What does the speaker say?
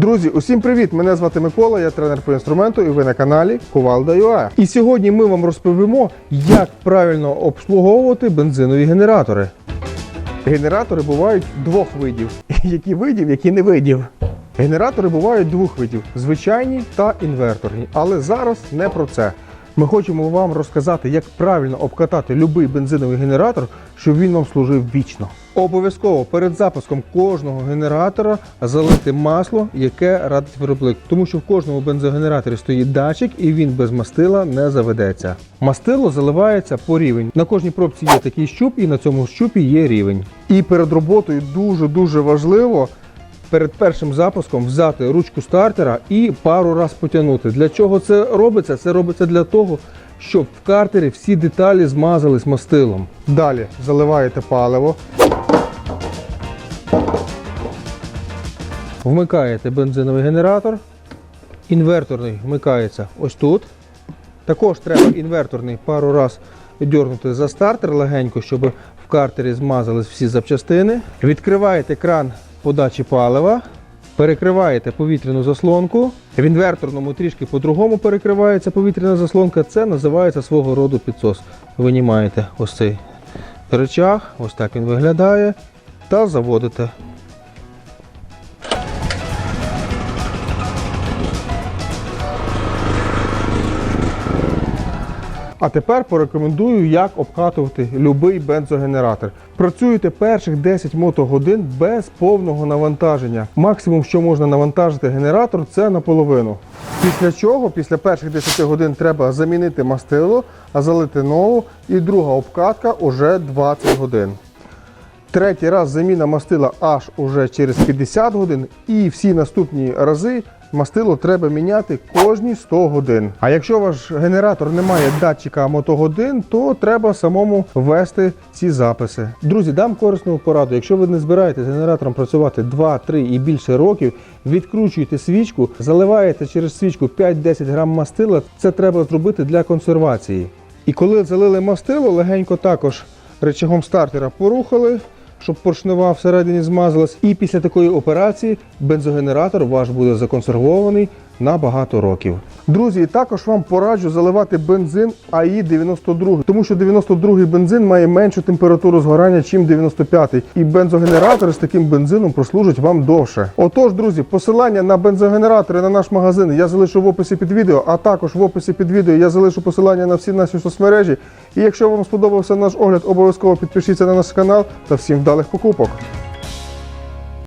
Друзі, усім привіт! Мене звати Микола, я тренер по інструменту, і ви на каналі Кувалда.ua. І сьогодні ми вам розповімо, як правильно обслуговувати бензинові генератори. Генератори бувають двох видів. Які видів, які не видів. Генератори бувають двох видів: звичайні та інверторні. Але зараз не про це. Ми хочемо вам розказати, як правильно обкатати будь-який бензиновий генератор, щоб він вам служив вічно. Обов'язково перед запуском кожного генератора залити масло, яке радить виробник, тому що в кожному бензогенераторі стоїть датчик і він без мастила не заведеться. Мастило заливається по рівень. На кожній пробці є такий щуп, і на цьому щупі є рівень. І перед роботою дуже дуже важливо перед першим запуском взяти ручку стартера і пару раз потягнути. Для чого це робиться? Це робиться для того, щоб в картері всі деталі змазались мастилом. Далі заливаєте паливо. Вмикаєте бензиновий генератор. Інверторний вмикається ось тут. Також треба інверторний пару раз дьорнути за стартер легенько, щоб в картері змазались всі запчастини. Відкриваєте кран подачі палива, перекриваєте повітряну заслонку. В інверторному трішки по-другому перекривається повітряна заслонка. Це називається свого роду підсос. Винімаєте ось цей речах, ось так він виглядає, та заводите. А тепер порекомендую, як обкатувати будь-який бензогенератор. Працюєте перших 10 мотогодин без повного навантаження. Максимум, що можна навантажити генератор, це наполовину. Після чого, після перших 10 годин, треба замінити мастило, а залити нову. І друга обкатка уже 20 годин. Третій раз заміна мастила аж уже через 50 годин, і всі наступні рази мастило треба міняти кожні 100 годин. А якщо ваш генератор не має датчика мотогодин, то треба самому ввести ці записи. Друзі, дам корисну пораду. Якщо ви не збираєтесь генератором працювати 2-3 і більше років, відкручуєте свічку, заливаєте через свічку 5-10 грам мастила. Це треба зробити для консервації. І коли залили мастило, легенько також речагом стартера порухали щоб поршнева всередині змазалась. І після такої операції бензогенератор ваш буде законсервований на багато років. Друзі, також вам пораджу заливати бензин АІ 92, тому що 92-й бензин має меншу температуру згорання, ніж 95-й. І бензогенератори з таким бензином прослужать вам довше. Отож, друзі, посилання на бензогенератори на наш магазин я залишу в описі під відео, а також в описі під відео я залишу посилання на всі наші соцмережі. І якщо вам сподобався наш огляд, обов'язково підпишіться на наш канал та всім вдалих покупок.